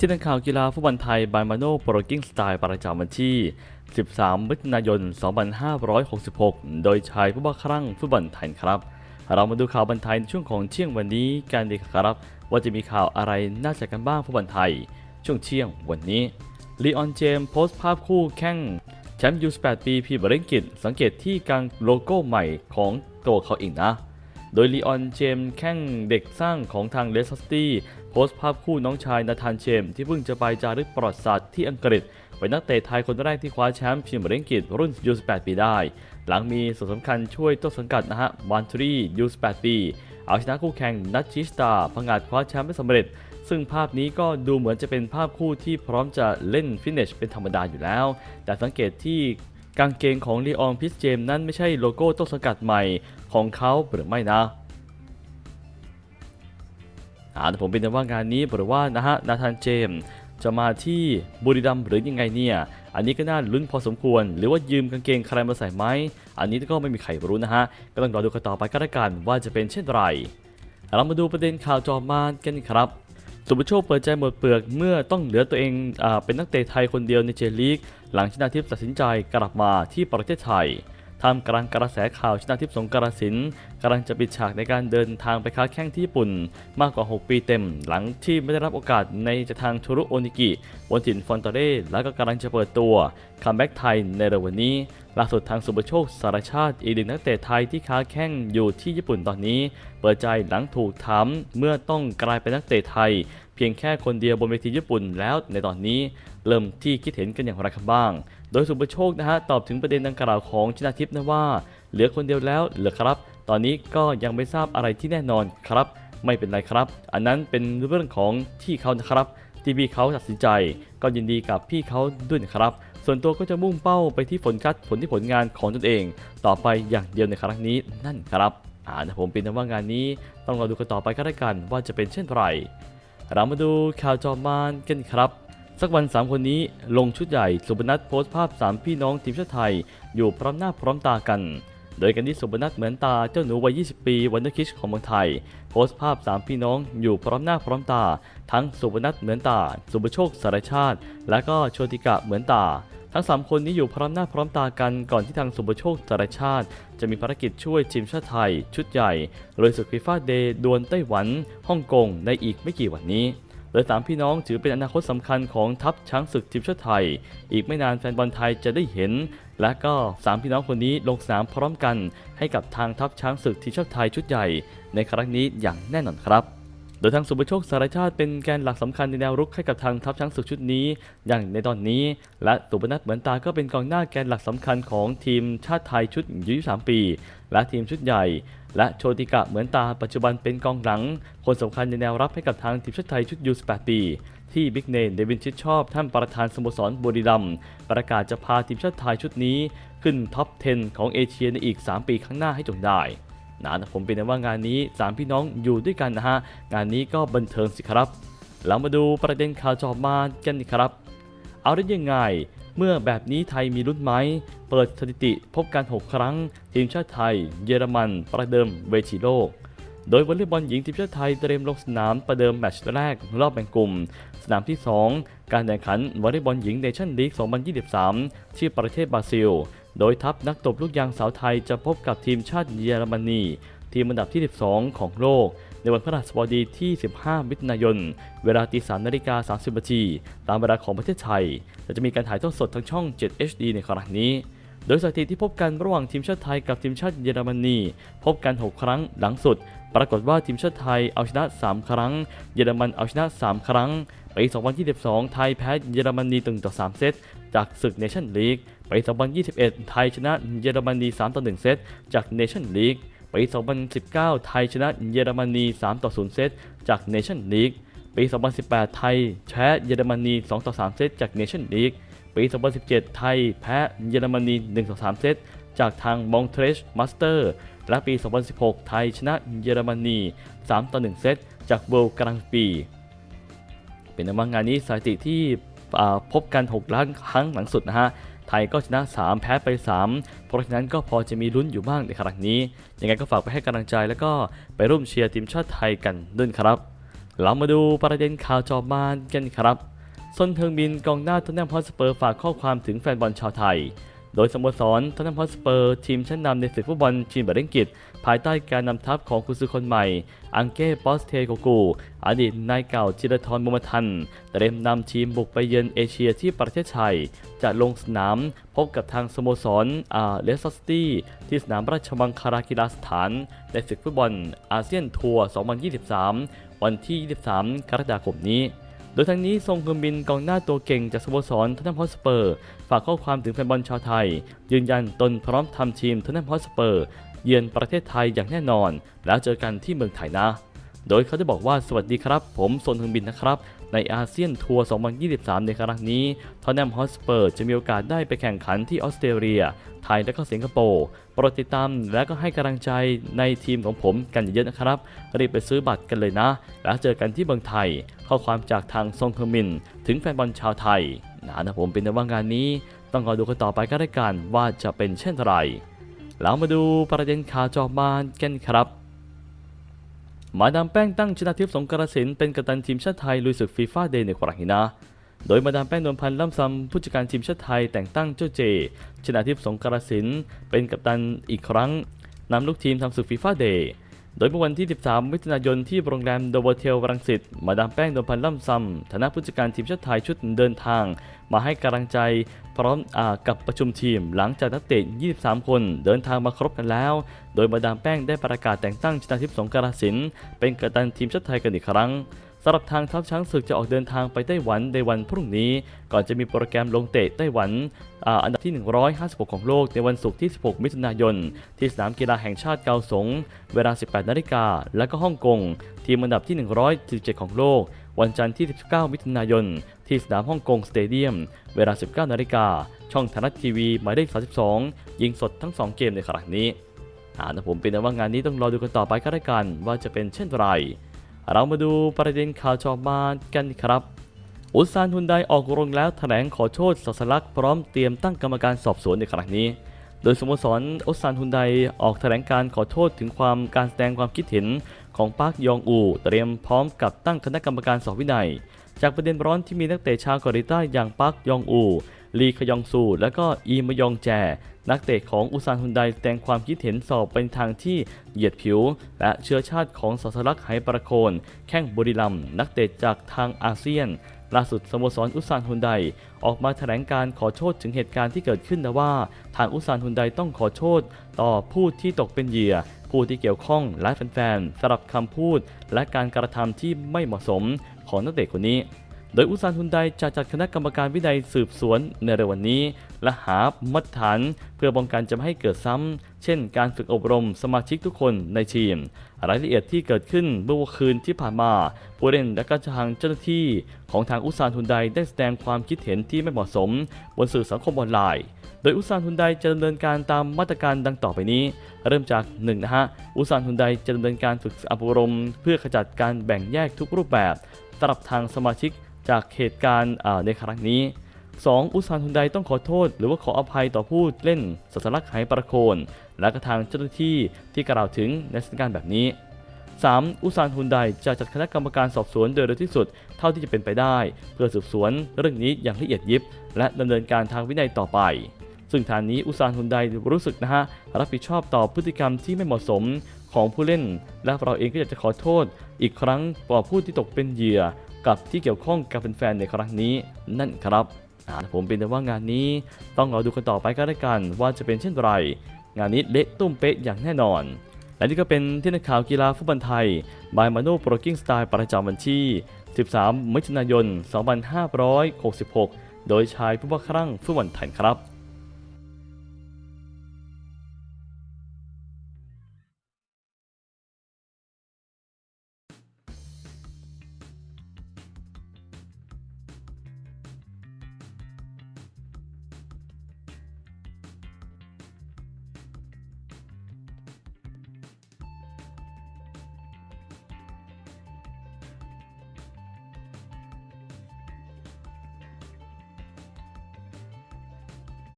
ที่นักข่าวกีฬาฟุตบอลไทยบายมาโนโปรกิ้งสไตล์ประจำวันที่ 13 มิถุนายน 2566 โดยชายผู้บ้าคลั่งฟุตบอลไทยครับ เรามาดูข่าวบันไทยในช่วงของเที่ยงวันนี้กันดีครับ ว่าจะมีข่าวอะไรน่าจะกันบ้างฟุตบอลไทย ช่วงเที่ยงวันนี้ลีออนเจมโพสต์ภาพคู่แข่งแชมป์ยู18 ปีพีบริงกิตสังเกตที่กลางโลโก้ใหม่ของตัวเขาเองนะ โดยลีออนเจมแข่งเด็กสร้างของทางเลสสตี้ โพสต์ภาพคู่น้องชายนาธานเจมที่เพิ่งจะไปจารึกประวัติศาสตร์ที่อังกฤษเป็นนักเตะไทยคนแรกที่คว้าแชมป์พรีเมียร์ลีกอังกฤษรุ่น U18 ปีได้ หลังมีส่วนสำคัญช่วยต้นสังกัดนะฮะวันทรี U18 ปี เอาชนะคู่แข่งนัทชิสตาพังอาจคว้าแชมป์ได้สำเร็จ ซึ่งภาพนี้ก็ดูเหมือนจะเป็นภาพคู่ที่พร้อมจะเล่นฟิตเนสเป็นธรรมดาอยู่แล้ว แต่สังเกตที่กางเกงของลีออนพิสเจมนั้นไม่ใช่โลโก้ต้นสังกัดใหม่ของเขาหรือไม่นะ แต่ผมเป็นแต่ว่างานนี้หรือว่านะฮะนาธานเจมส์จะมาที่บุรีรัมย์หรือยังไงเนี่ย อันนี้ก็น่าลุ้นพอสมควร หรือว่ายืมกางเกงใครมาใส่ไหม อันนี้ก็ไม่มีใครรู้นะฮะ ก็ต้องรอดูกันต่อไปก็แล้วกันว่าจะเป็นเช่นไร เรามาดูประเด็นข่าวจอมานกันครับสุภโชคเปิดใจหมดเปลือกเมื่อต้องเหลือตัวเองอเป็นนักเตะไทยคนเดียวในเจลีก หลังชนะทิพย์ตัดสินใจกลับมาที่ประเทศไทย ท่ามกลางกระแสข่าวชนะทิพย์สงกรสินกำลังจะปิดฉากในการเดินทางไปค้าแข่งที่ญี่ปุ่น มากกว่า 6 ปีเต็ม หลังที่ไม่ได้รับโอกาสในจากทางชูรุโอนิกิบนถิ่นฟอนตเร่แล้วก็กำลังจะเปิดตัวคัมแบ็กไทยในเร็ววันนี้ล่าสุดทางสุภโชคสารชาติอีกหนึ่งนักเตะไทยที่ค้าแข่งอยู่ที่ญี่ปุ่นตอนนี้ เปิดใจหลังถูกถามเมื่อต้องกลายเป็นนักเตะไทย เพียงแค่คนเดียวบนเวทีญี่ปุ่นแล้วในตอนนี้เริ่มที่คิดเห็นกันอย่างไรกันบ้าง โดยสุภโชคนะฮะตอบถึงประเด็นดังกล่าวของชนาทิพย์นะว่า เหลือคนเดียวแล้วเหลือครับ ตอนนี้ก็ยังไม่ทราบอะไรที่แน่นอนครับ ไม่เป็นไรครับ อันนั้นเป็นเรื่องของที่เขานะครับ ที่พี่เขาตัดสินใจ ก็ยินดีกับพี่เขาด้วยนะครับ ส่วนตัวก็จะมุ่งเป้าไปที่ผลคัดผลที่ผลงานของตนเอง ต่อไปอย่างเดียวในครั้งนี้นั่นครับอ่านะผมเป็นว่างานนี้ต้องรอดูกันต่อไปก็แล้วกันว่าจะเป็นเช่นไร เรามาดูข่าวจอมานกันครับ สักวัน 3 คนนี้ลงชุดใหญ่ สุบนัทโพสต์ภาพ 3 พี่น้องทีมชาติไทย อยู่พร้อมหน้าพร้อมตากัน โดยกันที่สุบนัทเหมือนตาเจ้าหนูวัย 20 ปีวันเดอร์คิชของเมืองไทย โพสต์ภาพ 3 พี่น้องอยู่พร้อมหน้าพร้อมตา ทั้งสุบนัทเหมือนตา สุบโชคสารชาติ และก็โชติกะเหมือนตา ทั้ง 3 คนนี้อยู่พร้อมหน้าพร้อมตากันก่อนที่ทางสุบโชคสารชาติ จะมีภารกิจช่วยทีมชาติไทย ชุดใหญ่เลยศึกฟีฟ่าเดย์ดวลไต้หวันฮ่องกงในอีกไม่กี่วันนี้โดยสามพี่น้องถือเป็นอนาคตสำคัญของทัพช้างศึกทีมชาติไทย อีกไม่นานแฟนบอลไทยจะได้เห็น และก็สามพี่น้องคนนี้ลงสนามพร้อมกัน ให้กับทางทัพช้างศึกทีมชาติไทยชุดใหญ่ ในครั้งนี้อย่างแน่นอนครับ โดยทางสุภโชคสารชาติเป็นแกนหลักสำคัญในแนวรุกให้กับทางทัพช้างศึกชุดนี้ อย่างในตอนนี้ และสุพนัทเหมือนตาก็เป็นกองหน้าแกนหลักสำคัญของทีมชาติไทยชุดอายุ23ปี และทีมชุดใหญ่ และโชติกะเหมือนตาปัจจุบันเป็นกองหลัง คนสำคัญในแนวรับให้กับทางทีมชาติไทยชุดยู18ปีที่บิ๊กเนนเดวินชิดชอบท่านประธานสโมสรบุรีรัมย์ประกาศจะพาทีมชาติไทยชุดนี้ ขึ้นท็อป 10 ของเอเชียในอีก 3 ปีข้างหน้าให้จงได้ นะผมเป็นว่างานนี้3พี่น้องอยู่ด้วยกันนะฮะงานนี้ก็บันเทิงสิครับเรามาดูประเด็นข่าวจอบมากันครับ เอาได้ยังไง เมื่อแบบนี้ไทยมีลุ้นไหม เปิดสถิติพบกัน 6 ครั้ง ทีมชาติไทย เยอรมัน ประเดิมเวทีโลก โดยวอลเลย์บอลหญิงทีมชาติไทยเตรียมลงสนามประเดิมแมตช์แรกรอบแบ่งกลุ่ม สนามที่ 2 การแข่งขันวอลเลย์บอลหญิงเนชั่นลีก 2023 ที่ประเทศบราซิล โดยทัพนักตบลูกยางสาวไทยจะพบกับทีมชาติเยอรมนี ทีมอันดับที่ 12 ของโลก ในวันพฤหัสบดีที่ 15 มิถุนายน เวลาตี3นาฬิกา 30นาทีตามเวลาของประเทศไทยและจะมีการถ่ายทอดสดทางช่อง 7 HD ในครั้งนี้โดยสถิติที่พบกันระหว่างทีมชาติไทยกับทีมชาติเยอรมนี พบกัน 6 ครั้งหลังสุด ปรากฏว่าทีมชาติไทยเอาชนะ 3 ครั้ง เยอรมันเอาชนะ 3 ครั้งปี2022 ไทยแพ้เยอรมนี1ต่อ3เซตจากศึกเนชั่นลีกปี2021 ไทยชนะเยอรมนี3ต่อ1เซตจากเนชั่นลีกปี2019 ไทยชนะเยอรมนี3ต่อ0เซตจากเนชั่นลีกปี 2018 ไทยแพ้เยอรมนี2ต่อ3เซตจากเนชั่นลีกปี 2017 ไทยแพ้เยอรมนี1ต่อ3เซตจากทางมองเทรชมาสเตอร์ และปี 2016 ไทยชนะเยอรมนี 3 ต่อ 1 เซตจากเวิลด์กลางปี เป็นว่างานนี้สถิติที่พบกัน 6 ล้านครั้งหลังสุดนะฮะ ไทยก็ชนะ 3 แพ้ไป 3 เพราะฉะนั้นก็พอจะมีลุ้นอยู่บ้างในครั้งนี้ ยังไงก็ฝากไปให้กำลังใจแล้วก็ไปร่วมเชียร์ทีมชาติไทยกันด้วยครับ เรามาดูประเด็นข่าวจอบมานกันครับซนเทิงบินกองหน้าทอนแนมฮอสเปอร์ฝากข้อความถึงแฟนบอลชาวไทย โดยสโมสรทอนแนฮอตสเปอร์ทีมชั้นนำในศึกฟุตบอลชิงบาเรนกิตภายใต้การนำทัพของกุซือคนใหม่ อังเก้ปอสเทโกกู อดีตนายเก่าจิรทรมุมทันเตรียมนำทีมบุกไปเยือนเอเชียที่ประเทศไทย จะลงสนามพบกับทางสโมสรอาเลสสตี้ที่สนามราชมังคลากีฬาสถาน ในศึกฟุตบอลอาเซียนทัวร์ 2023 วันที่ 23 กรกฎาคมนี้ ดยทั้งนี้ทรงเงินบินกองหน้าตัวเก่งจากสโมสรทนแนมฮอสเปอร์ ฝากข้อความถึงแฟนบอลชาวไทย ยืนยันตนพร้อมทำทีมทนแนมฮอสเปอร์ เยือนประเทศไทยอย่างแน่นอน แล้วเจอกันที่เมืองไทยนะ โดยเขาได้บอกว่าสวัสดีครับ ผมซนฮึงบินนะครับ ในอาเซียนทัวร์ 2023 ในครั้งนี้ทอนแนมฮอสเปอร์จะมีโอกาสได้ไปแข่งขันที่ออสเตรเลีย ไทยและก็สิงคโปร์โปรดติดตามและก็ให้กำลังใจในทีมของผมกันเยอะๆนะครับ รีบไปซื้อบัตรกันเลยนะ แล้วเจอกันที่เมืองไทย ข้อความจากทางซงเฮอร์มิน ถึงแฟนบอลชาวไทยนะนะผมเป็นแต่ว่างานนี้ ต้องรอดูกันต่อไปก็ได้กันว่าจะเป็นเช่นไรแล้วมาดูประเด็นข่าวจอมานกันครับ มาดามแป้งตั้งชนะทิพย์สงกรสินเป็นกัปตันทีมชาติไทยลุยศึกฟีฟ่าเดย์ในครั้งนี้นะโดยมาดามแป้งนวลพันธ์ล่ำซำผู้จัดการทีมชาติไทยแต่งตั้งเจ้าเจ ชนะทิพย์สงกรสินเป็นกัปตันอีกครั้งนำลูกทีมทำศึกฟีฟ่าเดย์ โดยเมื่อวันที่ 13 มิถุนายนที่โรงแรมโดเวเทลรังสิต มาดามแป้งโดนพันล่ำซำฐานะผู้จัดการทีมชาติไทยชุดเดินทาง มาให้กำลังใจพร้อมอกับประชุมทีม หลังจากนักเตะ 23 คนเดินทางมาครบกันแล้ว โดยมาดามแป้งได้ประกาศแต่งตั้งชนาทิพย์สงกรานต์สินเป็นกัปตันทีมชาติไทยกันอีกครั้ง สำหรับทางทัพช้างศึกจะออกเดินทางไปไต้หวันในวันพรุ่งนี้ ก่อนจะมีโปรแกรมลงเตะไต้หวันอันดับที่ 156 ของโลกในวันศุกร์ที่ 16 มิถุนายน ที่สนามกีฬาแห่งชาติเกาสง เวลา 18 นาฬิกา และก็ฮ่องกง ทีมอันดับที่147ของโลก วันจันทร์ที่ 19 มิถุนายน ที่สนามฮ่องกงสเตเดียม เวลา 19 นาฬิกา ช่องไทยรัฐทีวีหมายเลข 32 ยิงสดทั้ง 2 เกมในครั้งนี้อ่านะผมเป็นว่างานนี้ต้องรอดูกันต่อไปก็ได้กันว่าจะเป็นเช่นไร เรามาดูประเด็นข่าวจอมานกันครับ อุตสานฮุนไดออกโรงแล้วแถลงขอโทษสัสลักพร้อมเตรียมตั้งกรรมการสอบสวนในครั้งนี้ โดยสโมสรอุตสานฮุนไดออกแถลงการขอโทษถึงความการแสดงความคิดเห็นของปาร์คยองอู เตรียมพร้อมกับตั้งคณะกรรมการสอบวินัย จากประเด็นร้อนที่มีนักเตะชาวเกาหลีใต้อย่างปาร์คยองอูลีขยองซูและก็อีมยองแจ นักเตะของอุซานฮุนไดแสดงความคิดเห็นสอบเป็นทางที่เหยียดผิว และเชื้อชาติของศาสลักไหประโคน แข้งบุรีรัมนักเตะจากทางอาเซียน ล่าสุดสโมสรอุซานฮุนไดออกมาแถลงการขอโทษถึงเหตุการณ์ที่เกิดขึ้นนะว่า ทางอุซานฮุนไดต้องขอโทษต่อผู้ที่ตกเป็นเหยื่อผู้ที่เกี่ยวข้องและแฟนๆสำหรับคำพูด และการกระทำที่ไม่เหมาะสมของนักเตะคนนี้ โดยอุซานฮุนไดจะจัดคณะกรรมการวินัยสืบสวนในเร็ววันนี้ และหามาตรฐานเพื่อป้องกันจะไม่ให้เกิดซ้ำเช่น การฝึกอบรมสมาชิกทุกคนในทีม รายละเอียดที่เกิดขึ้นเมื่อวันคืนที่ผ่านมา ผู้เล่นและก็ทางเจ้าหน้าที่ของทางอุซานฮุนไดได้แสดงความคิดเห็นที่ไม่เหมาะสม บนสื่อสังคมออนไลน์โดยอุซานฮุนไดจะดำเนินการตามมาตรการดังต่อไปนี้ เริ่มจาก1นะฮะอุซานฮุนไดจะดำเนินการฝึกอบรม เพื่อขจัดการแบ่งแยกทุกรูปแบบสำหรับทางสมาชิก จากเหตุการณ์ในครั้งนี้ 2. อุซานฮุนไดต้องขอโทษ หรือว่าขออภัยต่อผู้เล่นสัสลักษณ์ไหประโคน และก็ทางเจ้าหน้าที่ที่กล่าวถึงในสถานการณ์แบบนี้ 3. อุซานฮุนไดจะจัดคณะกรรมการสอบสวนโดยเร็วที่สุดเท่าที่จะเป็นไปได้ เพื่อสืบสวนเรื่องนี้อย่างละเอียดยิบ และดำเนินการทางวินัยต่อไป ซึ่งทางนี้อุซานฮุนไดรู้สึกนะฮะรับผิดชอบต่อพฤติกรรมที่ไม่เหมาะสม ของผู้เล่น และเราเองก็อยากจะขอโทษ อีกครั้งต่อผู้ที่ตกเป็นเหยื่อ กับที่เกี่ยวข้องกับแฟนๆในครั้งนี้นั่นครับผมเป็นแต่ว่างานนี้ต้องรอดูกันต่อไปก็แล้วกันว่าจะเป็นเช่นไร งานนี้เละตุ้มเป๊ะอย่างแน่นอน และนี่ก็เป็นที่นักข่าวกีฬาฟุตบอลไทยบายมาโนโปรกิ้งสไตล์ประจำวันที่ 13 มิถุนายน 2566 โดยชายผู้ว่าครั่งฟุตบอลไทยครับ